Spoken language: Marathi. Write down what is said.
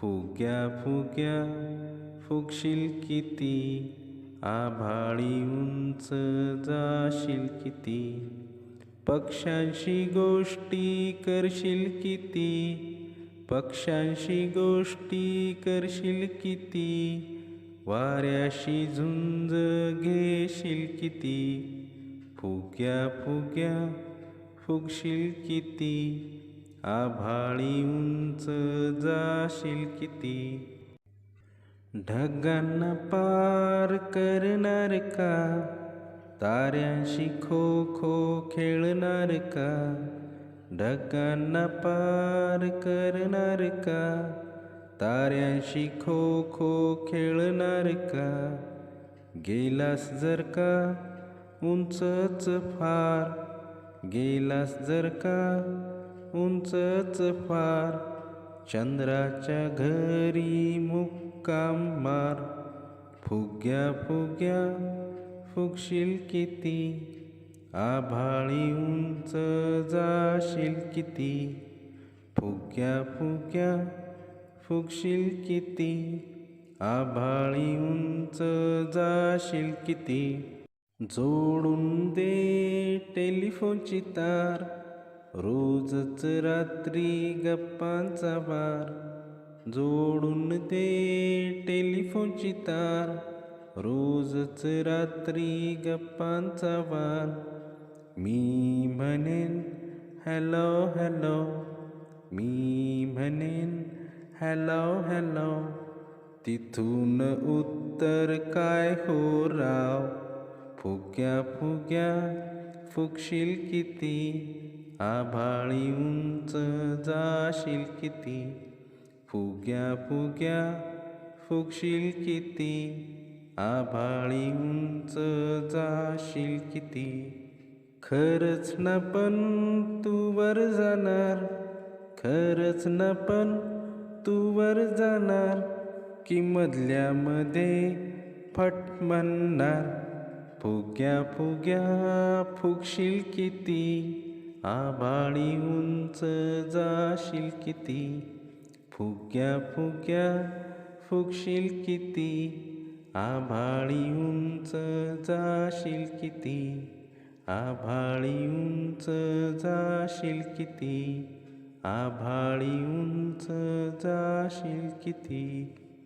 फुग्या फुग्या फुगशील किती? आभाळी उंच जाशील किती? पक्ष्यांशी गोष्टी करशील किती? पक्ष्यांशी गोष्टी करशील किती? वाऱ्याशी झुंज घेशील किती? फुग्या फुग्या फुगशील किती? आभाळी उंच जाशील किती? ढगांना पार करणार का? ताऱ्यांशी खो खो खेळणार का? ढगांना पार करणार का? ताऱ्यांशी खो खो खेळणार का? गेलास जर का उंचच फार? गेलास जर का उंचच फार चंद्राच्या घरी मुक्काम मार. फुग्या फुग्या फुगशील किती आभाळी उंच जाशील किती. फुग्या फुग्या फुगशील किती आभाळी उंच जाशील किती. जोडून दे टेलिफोनची तार रोजच रात्री गप्पांचा वार जोडून दे टेलिफोनची तार. रोजच रात्री गप्पांचा वार मी म्हणेन हॅलो हॅलो. मी म्हणेन हॅलो हॅलो. तिथून उत्तर काय हो राव? फुग्या फुग्या फुगशील किती? आभाळी उंच जाशील किती? फुग्या फुग्या फुगशील किती? आभाळी उंच जाशील किती? खरंच ना पण तू वर जाणार खरंच ना पण तू वर जाणार की मधल्यामध्ये फट म्हणणार फुग्या फुग्या फुगशील किती? आभाळी उंच जाशील किती? फुग्या फुग्या फुगशील किती? आभाळी उंच जाशील किती? आभाळी उंच जाशील किती? आभाळी उंच जाशील किती?